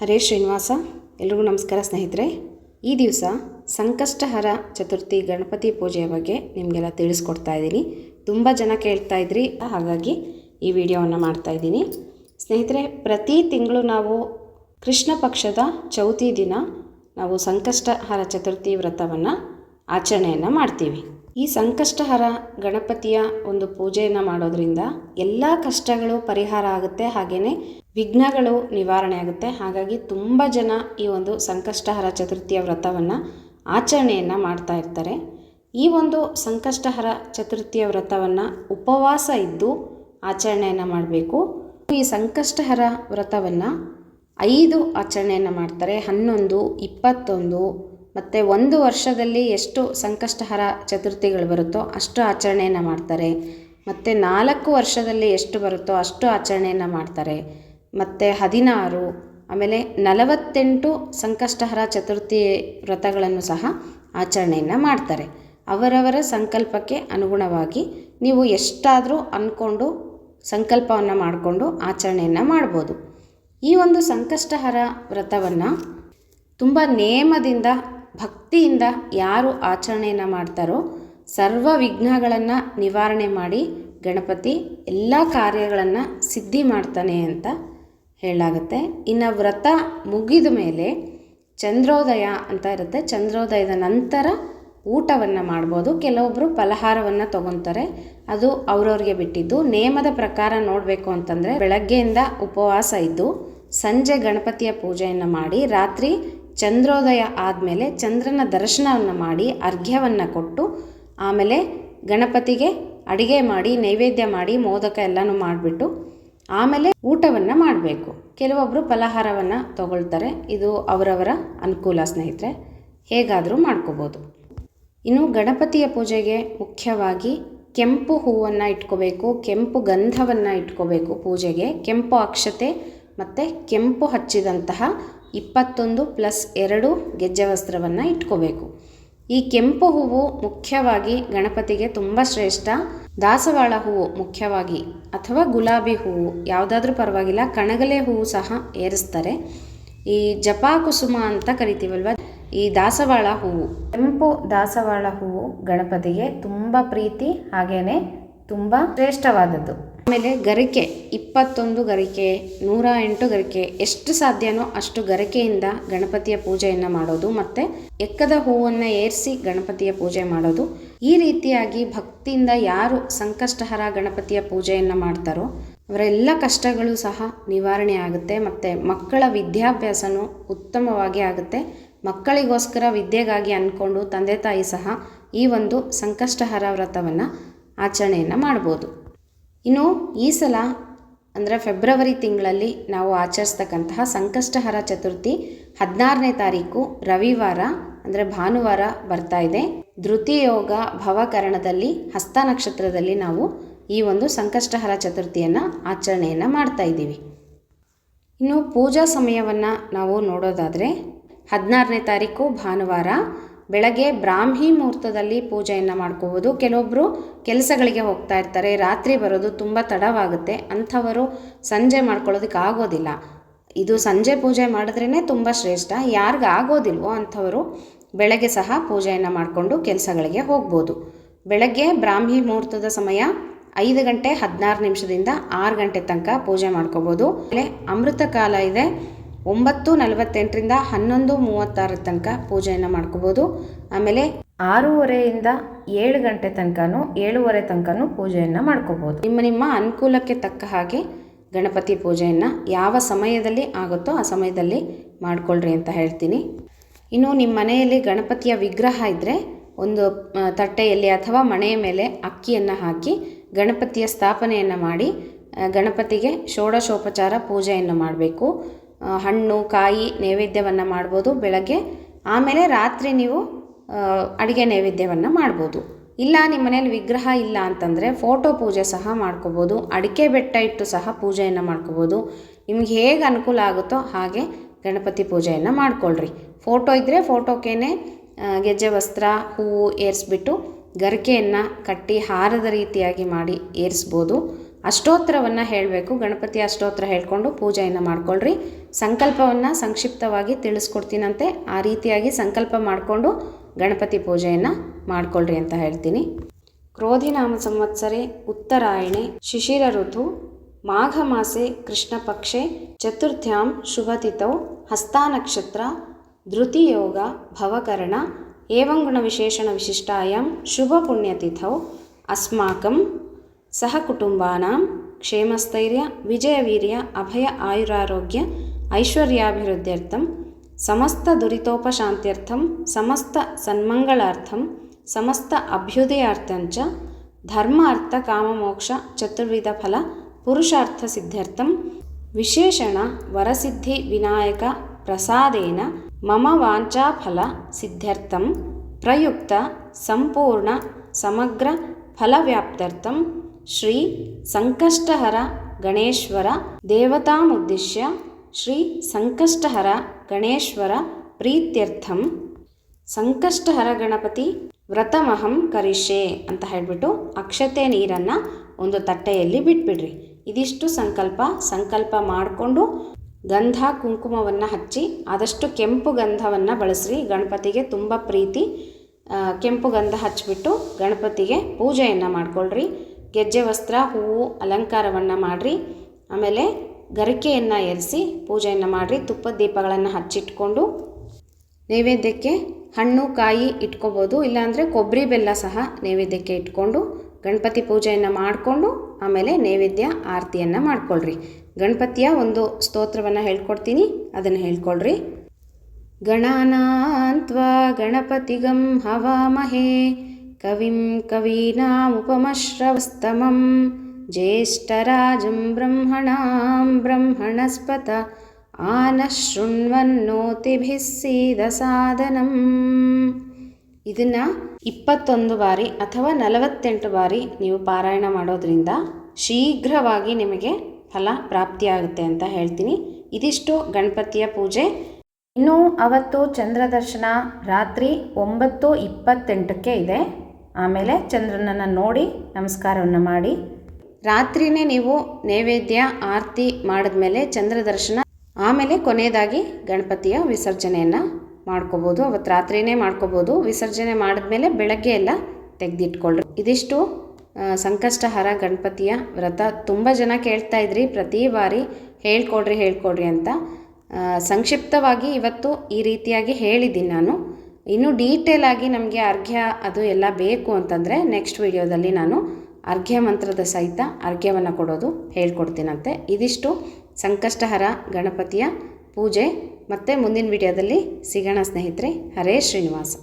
ಹರೇ ಶ್ರೀನಿವಾಸ, ಎಲ್ರಿಗೂ ನಮಸ್ಕಾರ ಸ್ನೇಹಿತರೆ. ಈ ದಿವಸ ಸಂಕಷ್ಟಹರ ಚತುರ್ಥಿ ಗಣಪತಿ ಪೂಜೆಯ ಬಗ್ಗೆ ನಿಮಗೆಲ್ಲ ತಿಳಿಸ್ಕೊಡ್ತಾ ಇದ್ದೀನಿ. ತುಂಬ ಜನ ಕೇಳ್ತಾ ಇದ್ರಿ, ಹಾಗಾಗಿ ಈ ವಿಡಿಯೋವನ್ನು ಮಾಡ್ತಾ ಇದ್ದೀನಿ. ಸ್ನೇಹಿತರೆ, ಪ್ರತಿ ತಿಂಗಳು ನಾವು ಕೃಷ್ಣ ಪಕ್ಷದ ಚೌತಿ ದಿನ, ನಾವು ಸಂಕಷ್ಟಹರ ಚತುರ್ಥಿ ವ್ರತವನ್ನು ಆಚರಣೆಯನ್ನು ಮಾಡ್ತೀವಿ. ಈ ಸಂಕಷ್ಟಹರ ಗಣಪತಿಯ ಒಂದು ಪೂಜೆಯನ್ನು ಮಾಡೋದ್ರಿಂದ ಎಲ್ಲ ಕಷ್ಟಗಳು ಪರಿಹಾರ ಆಗುತ್ತೆ ಹಾಗೆಯೇ ವಿಘ್ನಗಳು ನಿವಾರಣೆ ಆಗುತ್ತೆ. ಹಾಗಾಗಿ ತುಂಬ ಜನ ಈ ಒಂದು ಸಂಕಷ್ಟಹರ ಚತುರ್ಥಿಯ ವ್ರತವನ್ನು ಆಚರಣೆಯನ್ನು ಮಾಡ್ತಾ ಇರ್ತಾರೆ. ಈ ಒಂದು ಸಂಕಷ್ಟಹರ ಚತುರ್ಥಿಯ ವ್ರತವನ್ನು ಉಪವಾಸ ಇದ್ದು ಆಚರಣೆಯನ್ನು ಮಾಡಬೇಕು. ಈ ಸಂಕಷ್ಟಹರ ವ್ರತವನ್ನು ಐದು ಆಚರಣೆಯನ್ನು ಮಾಡ್ತಾರೆ. ಹನ್ನೊಂದು, ಇಪ್ಪತ್ತೊಂದು ಮತ್ತು ಒಂದು ವರ್ಷದಲ್ಲಿ ಎಷ್ಟು ಸಂಕಷ್ಟಹರ ಚತುರ್ಥಿಗಳು ಬರುತ್ತೋ ಅಷ್ಟು ಆಚರಣೆಯನ್ನು ಮಾಡ್ತಾರೆ. ಮತ್ತು ನಾಲ್ಕು ವರ್ಷದಲ್ಲಿ ಎಷ್ಟು ಬರುತ್ತೋ ಅಷ್ಟು ಆಚರಣೆಯನ್ನು ಮಾಡ್ತಾರೆ. ಮತ್ತು ಹದಿನಾರು, ಆಮೇಲೆ ನಲವತ್ತೆಂಟು ಸಂಕಷ್ಟಹರ ಚತುರ್ಥಿ ವ್ರತಗಳನ್ನು ಸಹ ಆಚರಣೆಯನ್ನು ಮಾಡ್ತಾರೆ. ಅವರವರ ಸಂಕಲ್ಪಕ್ಕೆ ಅನುಗುಣವಾಗಿ ನೀವು ಎಷ್ಟಾದರೂ ಅಂದ್ಕೊಂಡು ಸಂಕಲ್ಪವನ್ನು ಮಾಡಿಕೊಂಡು ಆಚರಣೆಯನ್ನು ಮಾಡ್ಬೋದು. ಈ ಒಂದು ಸಂಕಷ್ಟಹರ ವ್ರತವನ್ನು ತುಂಬ ನೇಮದಿಂದ ಭಕ್ತಿಯಿಂದ ಯಾರು ಆಚರಣೆಯನ್ನು ಮಾಡ್ತಾರೋ ಸರ್ವ ವಿಘ್ನಗಳನ್ನು ನಿವಾರಣೆ ಮಾಡಿ ಗಣಪತಿ ಎಲ್ಲ ಕಾರ್ಯಗಳನ್ನು ಸಿದ್ಧಿ ಮಾಡ್ತಾನೆ ಅಂತ ಹೇಳಲಾಗುತ್ತೆ. ಇನ್ನು ವ್ರತ ಮುಗಿದ ಮೇಲೆ ಚಂದ್ರೋದಯ ಅಂತ ಇರುತ್ತೆ. ಚಂದ್ರೋದಯದ ನಂತರ ಊಟವನ್ನು ಮಾಡ್ಬೋದು. ಕೆಲವೊಬ್ಬರು ಫಲಹಾರವನ್ನು ತಗೊತಾರೆ. ಅದು ಅವ್ರವ್ರಿಗೆ ಬಿಟ್ಟಿದ್ದು. ನೇಮದ ಪ್ರಕಾರ ನೋಡಬೇಕು ಅಂತಂದರೆ ಬೆಳಗ್ಗೆಯಿಂದ ಉಪವಾಸ ಇದ್ದು ಸಂಜೆ ಗಣಪತಿಯ ಪೂಜೆಯನ್ನು ಮಾಡಿ ರಾತ್ರಿ ಚಂದ್ರೋದಯ ಆದಮೇಲೆ ಚಂದ್ರನ ದರ್ಶನವನ್ನು ಮಾಡಿ ಅರ್ಘ್ಯವನ್ನು ಕೊಟ್ಟು ಆಮೇಲೆ ಗಣಪತಿಗೆ ಅಡಿಗೆ ಮಾಡಿ, ನೈವೇದ್ಯ ಮಾಡಿ, ಮೋದಕ ಎಲ್ಲನೂ ಮಾಡಿಬಿಟ್ಟು ಆಮೇಲೆ ಊಟವನ್ನು ಮಾಡಬೇಕು. ಕೆಲವೊಬ್ಬರು ಫಲಹಾರವನ್ನು ತಗೊಳ್ತಾರೆ. ಇದು ಅವರವರ ಅನುಕೂಲ ಸ್ನೇಹಿತರೆ. ಹೇಗಾದರೂ ಮಾಡ್ಕೋಬೋದು. ಇನ್ನು ಗಣಪತಿಯ ಪೂಜೆಗೆ ಮುಖ್ಯವಾಗಿ ಕೆಂಪು ಹೂವನ್ನು ಇಟ್ಕೋಬೇಕು, ಕೆಂಪು ಗಂಧವನ್ನು ಇಟ್ಕೋಬೇಕು ಪೂಜೆಗೆ. ಕೆಂಪು ಅಕ್ಷತೆ ಮತ್ತು ಕೆಂಪು ಹಚ್ಚಿದಂತಹ ಇಪ್ಪತ್ತೊಂದು ಪ್ಲಸ್ ಎರಡು ಗೆಜ್ಜೆ ವಸ್ತ್ರವನ್ನು ಇಟ್ಕೋಬೇಕು. ಈ ಕೆಂಪು ಹೂವು ಮುಖ್ಯವಾಗಿ ಗಣಪತಿಗೆ ತುಂಬ ಶ್ರೇಷ್ಠ. ದಾಸವಾಳ ಹೂವು ಮುಖ್ಯವಾಗಿ ಅಥವಾ ಗುಲಾಬಿ ಹೂವು, ಯಾವುದಾದ್ರೂ ಪರವಾಗಿಲ್ಲ, ಕಣಗಲೆ ಹೂವು ಸಹ ಏರಿಸ್ತಾರೆ. ಈ ಜಪಾ ಕುಸುಮ ಅಂತ ಕರಿತೀವಲ್ವ? ಈ ದಾಸವಾಳ ಹೂವು, ಕೆಂಪು ದಾಸವಾಳ ಹೂವು ಗಣಪತಿಗೆ ತುಂಬ ಪ್ರೀತಿ, ಹಾಗೇನೆ ತುಂಬ ಶ್ರೇಷ್ಠವಾದದ್ದು. ಆಮೇಲೆ ಗರಿಕೆ, ಇಪ್ಪತ್ತೊಂದು ಗರಿಕೆ, ನೂರ ಎಂಟು ಗರಿಕೆ, ಎಷ್ಟು ಸಾಧ್ಯನೋ ಅಷ್ಟು ಗರಿಕೆಯಿಂದ ಗಣಪತಿಯ ಪೂಜೆಯನ್ನು ಮಾಡೋದು ಮತ್ತು ಎಕ್ಕದ ಹೂವನ್ನು ಏರಿಸಿ ಗಣಪತಿಯ ಪೂಜೆ ಮಾಡೋದು. ಈ ರೀತಿಯಾಗಿ ಭಕ್ತಿಯಿಂದ ಯಾರು ಸಂಕಷ್ಟಹರ ಗಣಪತಿಯ ಪೂಜೆಯನ್ನು ಮಾಡ್ತಾರೋ ಅವರೆಲ್ಲ ಕಷ್ಟಗಳು ಸಹ ನಿವಾರಣೆ ಆಗುತ್ತೆ ಮತ್ತು ಮಕ್ಕಳ ವಿದ್ಯಾಭ್ಯಾಸನೂ ಉತ್ತಮವಾಗಿ ಆಗುತ್ತೆ. ಮಕ್ಕಳಿಗೋಸ್ಕರ ವಿದ್ಯೆಗಾಗಿ ಅಂದ್ಕೊಂಡು ತಂದೆ ತಾಯಿ ಸಹ ಈ ಒಂದು ಸಂಕಷ್ಟಹರ ವ್ರತವನ್ನು ಆಚರಣೆಯನ್ನು ಮಾಡ್ಬೋದು. ಇನ್ನು ಈ ಸಲ ಅಂದರೆ ಫೆಬ್ರವರಿ ತಿಂಗಳಲ್ಲಿ ನಾವು ಆಚರಿಸ್ತಕ್ಕಂತಹ ಸಂಕಷ್ಟಹರ ಚತುರ್ಥಿ ಹದಿನಾರನೇ ತಾರೀಕು ರವಿವಾರ ಅಂದರೆ ಭಾನುವಾರ ಬರ್ತಾ ಇದೆ. ಧೃತಿಯೋಗ ಭವಕರಣದಲ್ಲಿ ಹಸ್ತ ನಕ್ಷತ್ರದಲ್ಲಿ ನಾವು ಈ ಒಂದು ಸಂಕಷ್ಟಹರ ಚತುರ್ಥಿಯನ್ನು ಆಚರಣೆಯನ್ನು ಮಾಡ್ತಾ ಇದ್ದೀವಿ. ಇನ್ನು ಪೂಜಾ ಸಮಯವನ್ನು ನಾವು ನೋಡೋದಾದರೆ ಹದಿನಾರನೇ ತಾರೀಕು ಭಾನುವಾರ ಬೆಳಗ್ಗೆ ಬ್ರಾಹ್ಮಿ ಮುಹೂರ್ತದಲ್ಲಿ ಪೂಜೆಯನ್ನು ಮಾಡ್ಕೋಬೋದು. ಕೆಲವೊಬ್ಬರು ಕೆಲಸಗಳಿಗೆ ಹೋಗ್ತಾ ಇರ್ತಾರೆ. ರಾತ್ರಿ ಬರೋದು ತುಂಬ ತಡವಾಗುತ್ತೆ. ಅಂಥವರು ಸಂಜೆ ಮಾಡ್ಕೊಳ್ಳೋದಕ್ಕೆ ಆಗೋದಿಲ್ಲ. ಇದು ಸಂಜೆ ಪೂಜೆ ಮಾಡಿದ್ರೇ ತುಂಬ ಶ್ರೇಷ್ಠ. ಯಾರಿಗಾಗೋದಿಲ್ವೋ ಅಂಥವರು ಬೆಳಗ್ಗೆ ಸಹ ಪೂಜೆಯನ್ನು ಮಾಡಿಕೊಂಡು ಕೆಲಸಗಳಿಗೆ ಹೋಗ್ಬೋದು. ಬೆಳಗ್ಗೆ ಬ್ರಾಹ್ಮಿ ಮುಹೂರ್ತದ ಸಮಯ ಐದು ಗಂಟೆ ಹದಿನಾರು ನಿಮಿಷದಿಂದ ಆರು ಗಂಟೆ ತನಕ ಪೂಜೆ ಮಾಡ್ಕೋಬೋದು. ಅಮೃತ ಕಾಲ ಇದೆ. ಒಂಬತ್ತು ನಲವತ್ತೆಂಟರಿಂದ ಹನ್ನೊಂದು ಮೂವತ್ತಾರ ತನಕ ಪೂಜೆಯನ್ನು ಮಾಡ್ಕೋಬೋದು. ಆಮೇಲೆ ಆರೂವರೆಯಿಂದ ಏಳು ಗಂಟೆ ತನಕನೂ ಏಳುವರೆ ತನಕನೂ ಪೂಜೆಯನ್ನು ಮಾಡ್ಕೋಬೋದು. ನಿಮ್ಮ ನಿಮ್ಮ ಅನುಕೂಲಕ್ಕೆ ತಕ್ಕ ಹಾಗೆ ಗಣಪತಿ ಪೂಜೆಯನ್ನು ಯಾವ ಸಮಯದಲ್ಲಿ ಆಗುತ್ತೋ ಆ ಸಮಯದಲ್ಲಿ ಮಾಡಿಕೊಳ್ಳ್ರಿ ಅಂತ ಹೇಳ್ತೀನಿ. ಇನ್ನು ನಿಮ್ಮ ಮನೆಯಲ್ಲಿ ಗಣಪತಿಯ ವಿಗ್ರಹ ಇದ್ದರೆ ಒಂದು ತಟ್ಟೆಯಲ್ಲಿ ಅಥವಾ ಮನೆಯ ಮೇಲೆ ಅಕ್ಕಿಯನ್ನು ಹಾಕಿ ಗಣಪತಿಯ ಸ್ಥಾಪನೆಯನ್ನು ಮಾಡಿ ಗಣಪತಿಗೆ ಷೋಡಶೋಪಚಾರ ಪೂಜೆಯನ್ನು ಮಾಡಬೇಕು. ಹಣ್ಣು, ಕಾಯಿ ನೈವೇದ್ಯವನ್ನು ಮಾಡ್ಬೋದು ಬೆಳಗ್ಗೆ. ಆಮೇಲೆ ರಾತ್ರಿ ನೀವು ಅಡುಗೆ ನೈವೇದ್ಯವನ್ನು ಮಾಡ್ಬೋದು. ಇಲ್ಲ ನಿಮ್ಮ ಮನೇಲಿ ವಿಗ್ರಹ ಇಲ್ಲ ಅಂತಂದರೆ ಫೋಟೋ ಪೂಜೆ ಸಹ ಮಾಡ್ಕೋಬೋದು. ಅಡಿಕೆ ಬೆಟ್ಟ ಇಟ್ಟು ಸಹ ಪೂಜೆಯನ್ನು ಮಾಡ್ಕೋಬೋದು. ನಿಮ್ಗೆ ಹೇಗೆ ಅನುಕೂಲ ಆಗುತ್ತೋ ಹಾಗೆ ಗಣಪತಿ ಪೂಜೆಯನ್ನು ಮಾಡ್ಕೊಳ್ರಿ. ಫೋಟೋ ಇದ್ದರೆ ಫೋಟೋಕ್ಕೇನೆ ಗೆಜ್ಜೆ, ವಸ್ತ್ರ, ಹೂವು ಏರಿಸ್ಬಿಟ್ಟು ಗರಿಕೆಯನ್ನು ಕಟ್ಟಿ ಹಾರದ ರೀತಿಯಾಗಿ ಮಾಡಿ ಏರಿಸ್ಬೋದು. ಅಷ್ಟೋತ್ತರವನ್ನು ಹೇಳಬೇಕು. ಗಣಪತಿ ಅಷ್ಟೋತ್ತರ ಹೇಳ್ಕೊಂಡು ಪೂಜೆಯನ್ನು ಮಾಡ್ಕೊಳ್ರಿ. ಸಂಕಲ್ಪವನ್ನು ಸಂಕ್ಷಿಪ್ತವಾಗಿ ತಿಳಿಸ್ಕೊಡ್ತೀನಂತೆ. ಆ ರೀತಿಯಾಗಿ ಸಂಕಲ್ಪ ಮಾಡಿಕೊಂಡು ಗಣಪತಿ ಪೂಜೆಯನ್ನು ಮಾಡ್ಕೊಳ್ರಿ ಅಂತ ಹೇಳ್ತೀನಿ. ಕ್ರೋಧಿನಾಮ ಸಂವತ್ಸರೆ, ಉತ್ತರಾಯಣೆ, ಶಿಶಿರ ಋತು, ಮಾಘ ಮಾಸೆ ಕೃಷ್ಣಪಕ್ಷೆ ಚತುರ್ಥ್ಯಾಂ ಶುಭತಿಥೌ ಹಸ್ತಾನಕ್ಷತ್ರ ಧೃತಿಯೋಗ ಭವಕರಣ, ಏವಂ ಗುಣವಿಶೇಷಣ ವಿಶಿಷ್ಟಾಯಂ, ಶುಭ ಪುಣ್ಯತಿಥೌ ಅಸ್ಮಾಕಂ ಸಹ ಕುಟುಂಬಾನಾಂ ಕ್ಷೇಮಸ್ಥೈರ್ಯ ವಿಜಯವೀರ್ಯ ಅಭಯ ಆಯುರಾರೋಗ್ಯ ಐಶ್ವರ್ಯಾಭಿವೃದ್ಧ್ಯರ್ಥಂ ಸಮಸ್ತ ದುರಿತೋಪಶಾಂತ್ಯರ್ಥಂ ಸಮಸ್ತ ಸನ್ಮಂಗಳಾರ್ಥಂ ಸಮಸ್ತ ಅಭ್ಯುದಯಾರ್ಥಂಚ ಧರ್ಮ ಅರ್ಥ ಕಾಮಮೋಕ್ಷ ಚತುರ್ವಿಧ ಫಲ ಪುರುಷಾರ್ಥ ಸಿದ್ಧಾರ್ಥಂ ವಿಶೇಷಣ ವರಸಿದ್ಧಿ ವಿನಾಯಕ ಪ್ರಸಾದೇನ ಮಮ ವಾಂಚಾಫಲ ಸಿದ್ಧಾರ್ಥಂ ಪ್ರಯುಕ್ತ ಸಂಪೂರ್ಣ ಸಮಗ್ರ ಫಲವ್ಯಾಪ್ತ್ಯರ್ಥಂ ಶ್ರೀ ಸಂಕಷ್ಟಹರ ಗಣೇಶ್ವರ ದೇವತಾಮುದ್ದೇಶ್ಯ, ಶ್ರೀ ಸಂಕಷ್ಟಹರ ಗಣೇಶ್ವರ ಪ್ರೀತ್ಯರ್ಥಂ, ಸಂಕಷ್ಟಹರ ಗಣಪತಿ ವ್ರತಮಹಂ ಕರಿಷೆ ಅಂತ ಹೇಳಿಬಿಟ್ಟು ಅಕ್ಷತೆ ನೀರನ್ನು ಒಂದು ತಟ್ಟೆಯಲ್ಲಿ ಬಿಟ್ಬಿಡ್ರಿ. ಇದಿಷ್ಟು ಸಂಕಲ್ಪ. ಸಂಕಲ್ಪ ಮಾಡಿಕೊಂಡು ಗಂಧ ಕುಂಕುಮವನ್ನು ಹಚ್ಚಿ ಆದಷ್ಟು ಕೆಂಪು ಗಂಧವನ್ನು ಬಳಸ್ರಿ. ಗಣಪತಿಗೆ ತುಂಬ ಪ್ರೀತಿ. ಕೆಂಪು ಗಂಧ ಹಚ್ಚಿಬಿಟ್ಟು ಗಣಪತಿಗೆ ಪೂಜೆಯನ್ನು ಮಾಡ್ಕೊಳ್ರಿ. ಗೆಜ್ಜೆ ವಸ್ತ್ರ, ಹೂವು, ಅಲಂಕಾರವನ್ನು ಮಾಡಿರಿ. ಆಮೇಲೆ ಗರಿಕೆಯನ್ನು ಎರಿಸಿ ಪೂಜೆಯನ್ನು ಮಾಡಿರಿ. ತುಪ್ಪದ ದೀಪಗಳನ್ನು ಹಚ್ಚಿಟ್ಕೊಂಡು ನೈವೇದ್ಯಕ್ಕೆ ಹಣ್ಣು, ಕಾಯಿ ಇಟ್ಕೋಬೋದು. ಇಲ್ಲಾಂದರೆ ಕೊಬ್ಬರಿ ಬೆಲ್ಲ ಸಹ ನೈವೇದ್ಯಕ್ಕೆ ಇಟ್ಕೊಂಡು ಗಣಪತಿ ಪೂಜೆಯನ್ನು ಮಾಡಿಕೊಂಡು ಆಮೇಲೆ ನೈವೇದ್ಯ ಆರತಿಯನ್ನು ಮಾಡ್ಕೊಳ್ರಿ. ಗಣಪತಿಯ ಒಂದು ಸ್ತೋತ್ರವನ್ನು ಹೇಳ್ಕೊಡ್ತೀನಿ. ಅದನ್ನು ಹೇಳ್ಕೊಳ್ರಿ. ಗಣಾನಾಂತ್ವ ಗಣಪತಿಗಂ ಹವಾಮಹೇ. ಕವಿಂ ಕವೀನಾಮುಪಮಶ್ರವಸ್ತಮಂ ಜ್ಯೇಷ್ಠರಾಜಂ ಬ್ರಹ್ಮಣಾಂ ಬ್ರಹ್ಮಣಸ್ಪತ ಆನಃ ಶೃಣ್ವನ್ನೋತಿಭಿः ಸಾಧನಂ ಇದನ್ನು ಇಪ್ಪತ್ತೊಂದು ಬಾರಿ ಅಥವಾ ನಲವತ್ತೆಂಟು ಬಾರಿ ನೀವು ಪಾರಾಯಣ ಮಾಡೋದ್ರಿಂದ ಶೀಘ್ರವಾಗಿ ನಿಮಗೆ ಫಲ ಪ್ರಾಪ್ತಿಯಾಗುತ್ತೆ ಅಂತ ಹೇಳ್ತೀನಿ. ಇದಿಷ್ಟು ಗಣಪತಿಯ ಪೂಜೆ. ಇನ್ನು ಅವತ್ತು ಚಂದ್ರದರ್ಶನ ರಾತ್ರಿ ಒಂಬತ್ತು ಇಪ್ಪತ್ತೆಂಟಕ್ಕೆ ಇದೆ. ಆಮೇಲೆ ಚಂದ್ರನನ್ನು ನೋಡಿ ನಮಸ್ಕಾರವನ್ನು ಮಾಡಿ. ರಾತ್ರಿನೇ ನೀವು ನೈವೇದ್ಯ, ಆರತಿ ಮಾಡಿದ್ಮೇಲೆ ಚಂದ್ರ ದರ್ಶನ, ಆಮೇಲೆ ಕೊನೆಯದಾಗಿ ಗಣಪತಿಯ ವಿಸರ್ಜನೆಯನ್ನು ಮಾಡ್ಕೋಬೋದು. ಅವತ್ತು ರಾತ್ರಿನೇ ಮಾಡ್ಕೋಬೋದು. ವಿಸರ್ಜನೆ ಮಾಡಿದ್ಮೇಲೆ ಬೆಳಗ್ಗೆ ಎಲ್ಲ ತೆಗೆದಿಟ್ಕೊಳ್ರಿ. ಇದಿಷ್ಟು ಸಂಕಷ್ಟಹರ ಗಣಪತಿಯ ವ್ರತ. ತುಂಬ ಜನ ಕೇಳ್ತಾ ಇದ್ರಿ, ಪ್ರತಿ ಬಾರಿ ಹೇಳ್ಕೊಡ್ರಿ ಹೇಳ್ಕೊಡ್ರಿ ಅಂತ. ಸಂಕ್ಷಿಪ್ತವಾಗಿ ಇವತ್ತು ಈ ರೀತಿಯಾಗಿ ಹೇಳಿದ್ದೀನಿ ನಾನು. ಇನ್ನು ಡೀಟೇಲ್ ಆಗಿ ನಮಗೆ ಅರ್ಘ್ಯ ಅದು ಎಲ್ಲ ಬೇಕು ಅಂತಂದರೆ ನೆಕ್ಸ್ಟ್ ವಿಡಿಯೋದಲ್ಲಿ ನಾನು ಅರ್ಘ್ಯ ಮಂತ್ರದ ಸಹಿತ ಅರ್ಘ್ಯವನ್ನು ಕೊಡೋದು ಹೇಳ್ಕೊಡ್ತೀನಂತೆ. ಇದಿಷ್ಟು ಸಂಕಷ್ಟಹರ ಗಣಪತಿಯ ಪೂಜೆ ಮತ್ತು ಮುಂದಿನ ವಿಡಿಯೋದಲ್ಲಿ ಸಿಗೋಣ ಸ್ನೇಹಿತರೆ. ಹರೇ ಶ್ರೀನಿವಾಸ.